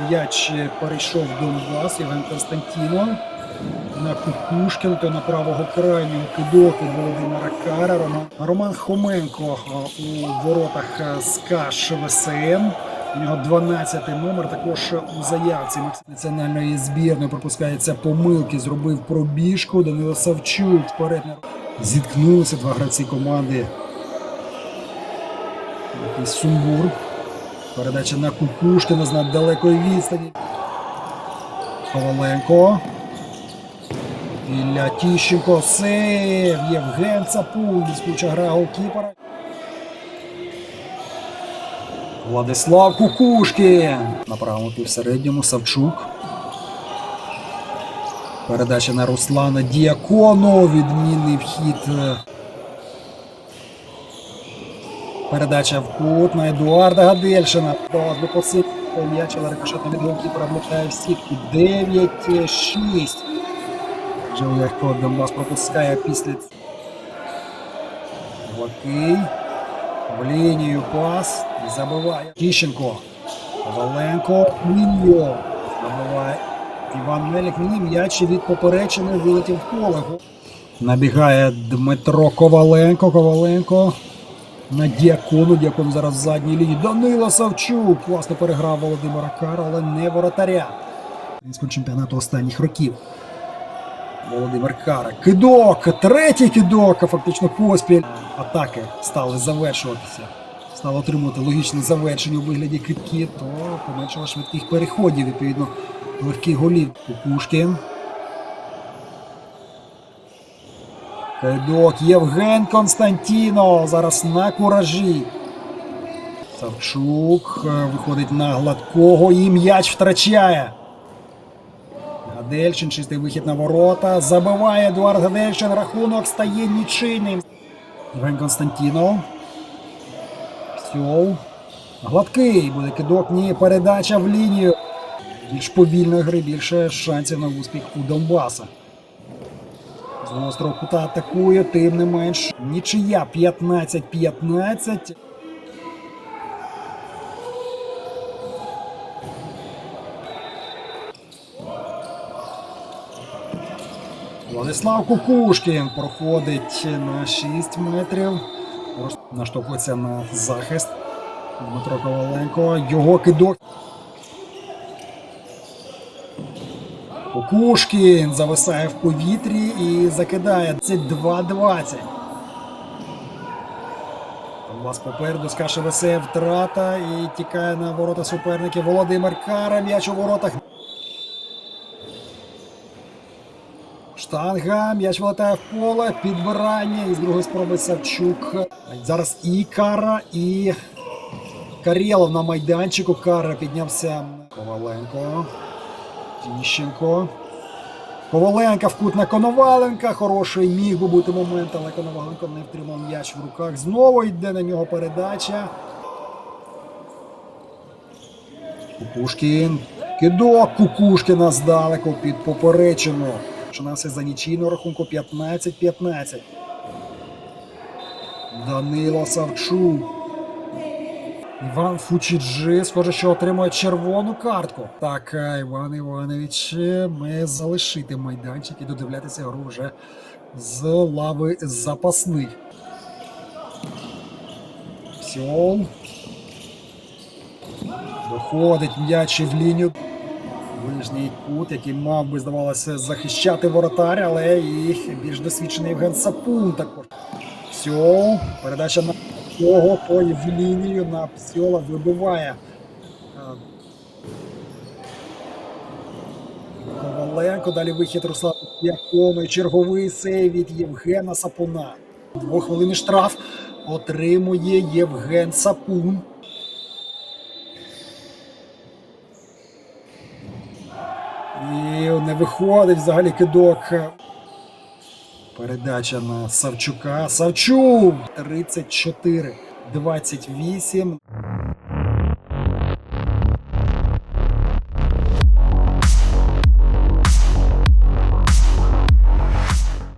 М'яч перейшов до вас, Євген Константінов. На Кукушкін, то на правого крайнього кидок від Володимира Кара. Роман, Роман Хоменко у воротах СКА ШВСМ. У нього 12-й номер. Також у заявці національної збірної пропускається помилки. Зробив пробіжку. Данило Савчук вперед зіткнулися два гравці команди. Якийсь сумбур. Передача на Кукушкіна з далекої відстані. Коваленко. Ілля Тіщенко. Сейв. Євген Цапун. Блискуча гра голкіпера. Владислав Кукушкін. На правому півсередньому Савчук. Передача на Руслана Діакону. Відмінний вхід. Передача в кут на Едуарда Гадельшина. Посилити м'яч, але рикошетна від голкіпера влітає в сітку. 9-6. Вже легко Донбас пропускає після Лакий. В лінію пас. Забиває. Тіщенко. Коваленко. Міньо. Забиває. Іван Мелік. Мені м'яч від поперечини вилетів в поле. Набігає Дмитро Коваленко. Коваленко. На Діакону. Діакон зараз в задній лінії. Данила Савчук. Класно переграв Володимира Кара, але не воротаря. Українського чемпіонату останніх років. Володимир Кара. Кидок! Третій кидок, а фактично поспіль. Атаки стали завершуватися. Стали отримувати логічне завершення у вигляді китків, то поменшало швидких переходів, відповідно, легких голів. Кукушкін. Кидок Євген Константіно. Зараз на куражі. Савчук е, виходить на гладкого і м'яч втрачає. Гадельчин, чистий вихід на ворота. Забиває Едуард Гадельчин. Рахунок стає нічийним. Євген Константінов. Сьол. Гладкий буде кидок. Ні, передача в лінію. Більш повільної гри, більше шансів на успіх у Донбаса. З кута атакує, тим не менш. Нічия 15-15. Владислав Кукушкін проходить на 6 метрів. Наштовхується на захист. Дмитро Коваленко. Його кидок. Кукушкін зависає в повітрі і закидає. Це 2-20. У вас попереду каші весе втрата і тікає на ворота суперників Володимир Кара. М'яч у воротах. Штанга, м'яч вилетає в поле, підбирання і з другої спроби Савчук. Зараз і Кара, і Карєлов на майданчику. Кара піднявся. Коваленко. Тіщенко. Коваленка в кут на Коноваленка. Хороший міг би бути момент, але Коноваленко не втримав м'яч в руках. Знову йде на нього передача. Кукушкін. Кидок Кукушкіна здалеку під поперечину. Починався за нічийного рахунку 15-15. Данило Савчук. Іван Фучіджи, схоже, що отримує червону картку. Так, е, Іван Іванович, ми залишити майданчик і додивлятися гру вже з лави запасних. Сьол. Виходить м'яч в лінію. Ближній кут, який мав би, здавалося, захищати воротар, але і більш досвідчений Євген Сапун також. Сьол. Передача на того по лінію на Псьола вибиває. А, Коваленко, далі вихід Руслана Діакону і черговий сейв від Євгена Сапуна. Двохвилинний штраф отримує Євген Сапун. І не виходить взагалі кидок. Передача на Савчука. Савчук! 34. 28.